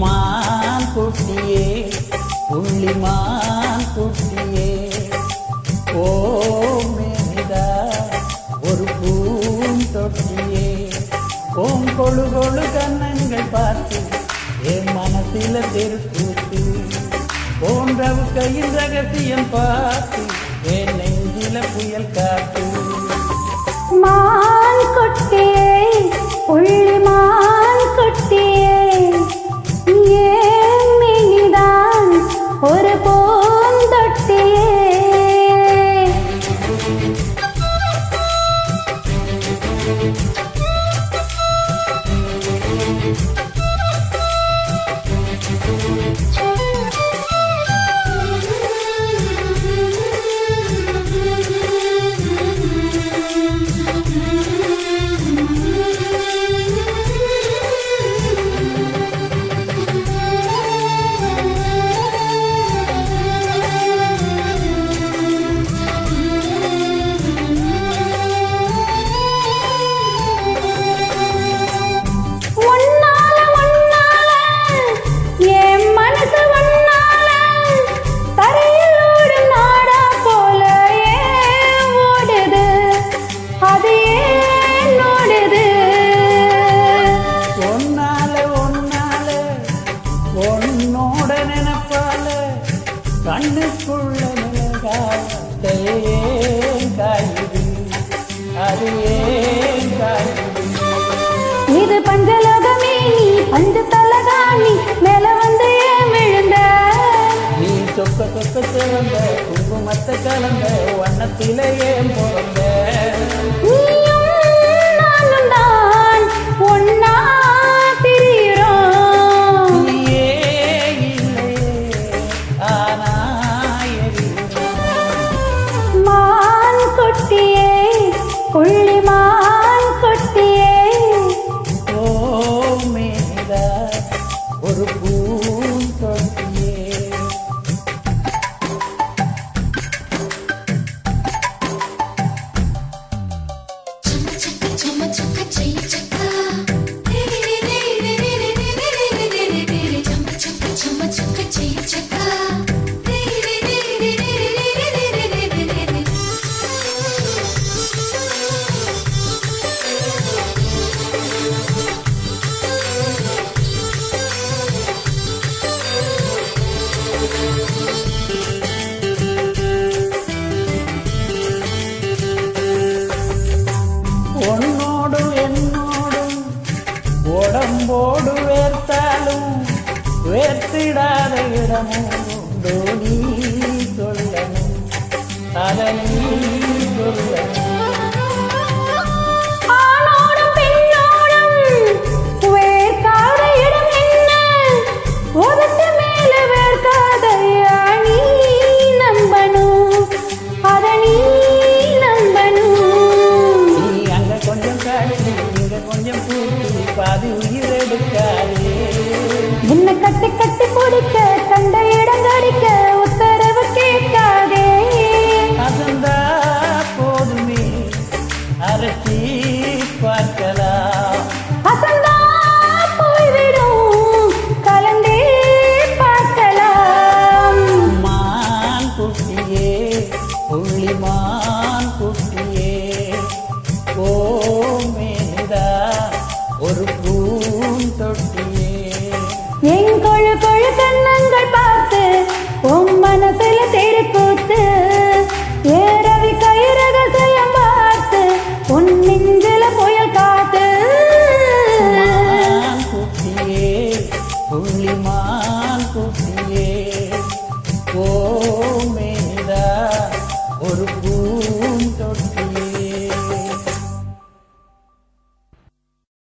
மான் குட்டியே புள்ளி மான் குட்டியே. ஓ மேனிதா ஒரு பூந்தொட்டியே ஓம் கொழு கொழு கண்ணங்கள் பார்த்து என் மனசில திருக்கூத்து. போன்றவு கையில் ரகசியம் பார்த்து என் நெஞ்சில புயல் காத்து. மான் கொட்டியே உன்னோட நினைப்பால கண்ணுக்குள்ள நிலகாத்தையே காயுது? அது ஏன் காயுது? இது பஞ்சலோகமே நீ பஞ்ச தலகாணி மேல வந்து ஏன் விழுந்த? நீ சொக்க சொக்க சிறந்த குங்குமத்தை கலந்த வண்ணத்திலே ஏன் பிறந்த? விடாத இடமும் தோணி சொல்லணும். தலை சொல்லணும் குட்டியே புள்ளிமான் குட்டியே. ஓமேதா ஒரு பூந்தொட்டியே என் கொழு கொழு கண்ணங்கள் பார்த்து உன் மனசுல தெருக்கூத்து ஏ